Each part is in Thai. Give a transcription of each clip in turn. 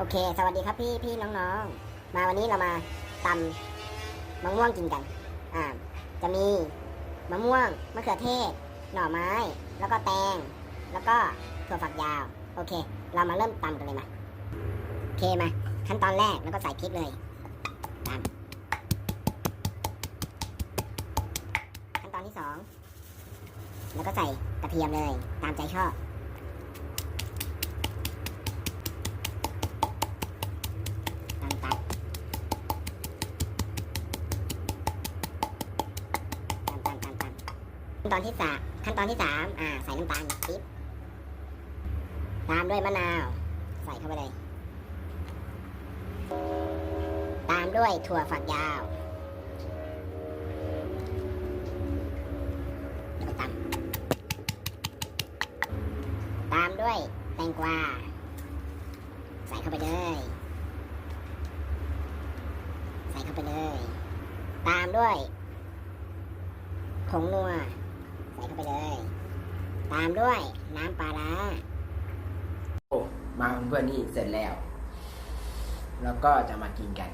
โอเค สวัสดีครับพี่พี่น้องๆ มาวันนี้เรามาตำมะม่วงกินกัน อ่า จะมีมะม่วงมะเขือเทศ หน่อไม้ แล้วก็แตง แล้วก็ถั่วฝักยาว โอเค เรามาเริ่มตำกันเลยมาโอเคมา ขั้นตอนแรกแล้วก็ใส่พริกเลยตำขั้นตอนที่สองแล้วก็ใส่กระเทียมเลย ตามใจชอบ ตามตัดตามตามตามตาม ขั้นตอนที่สามขั้นตอนที่สามอ่า ใส่น้ำตาลปิ๊บตามด้วยมะนาว ใส่เข้าไปเลย ตามด้วยถั่วฝักยาวแล้วก็ตำตามด้วยแตงกวา ใส่เข้าไปเลย ใส่เข้าไปเลย ตามด้วยผงนัว ส่เข้าไปเลย ตามด้วยน้ำปลาร้าโอ้มาเพื่อนๆนี่เสร็จแล้ว แล้วก็จะมากินกัน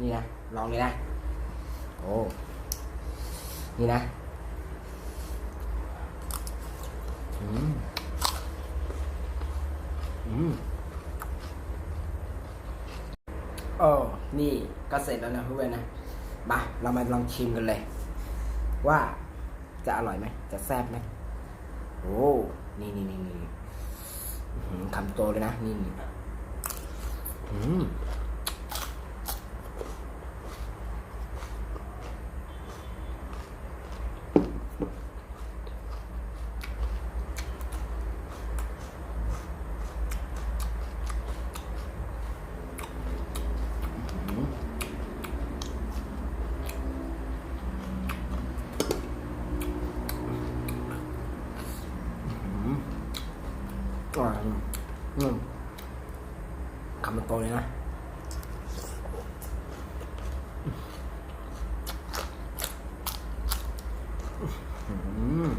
นี่นะ ลองเลยนะ โอ้ นี่นะอืมอืมโอ้นี่ก็เสร็จแล้วนะเพื่อนนะมาเรามาลองชิมกันเลย ว่า จะอร่อยไหมจะแซ่บไหมโอ้นี่นี่นี่นี่คำโตเลยนะนี่นี่อืมอื้อหืออื้อหือ อร่อยอืมคำมันโตเลยนะอืม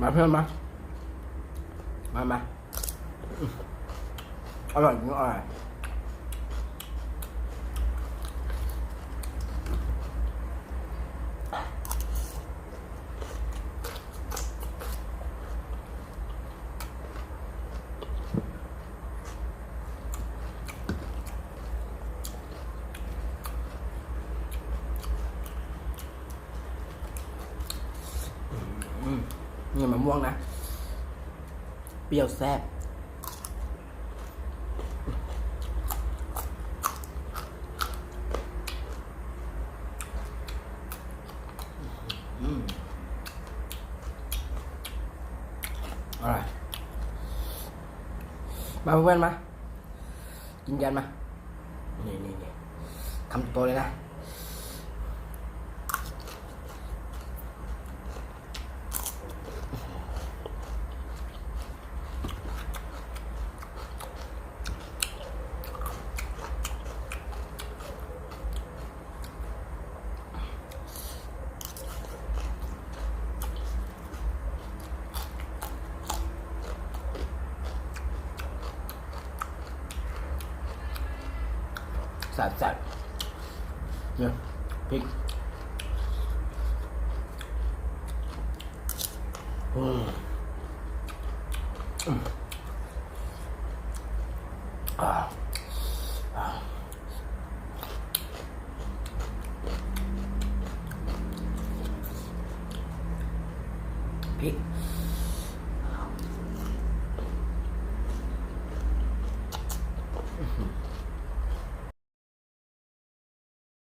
มาเพื่อนมา มามาอร่อยจริงอร่อยอื มนี่มะม่วงนะ เปรี้ยวแซ่บอืมอร่อยมาเพื่อนมากินกันมา นี่นี่นี่คำโตเลยนะ แซ่บแซ่บเนี่ยพริกอืมอืมอ่าอ่าพริก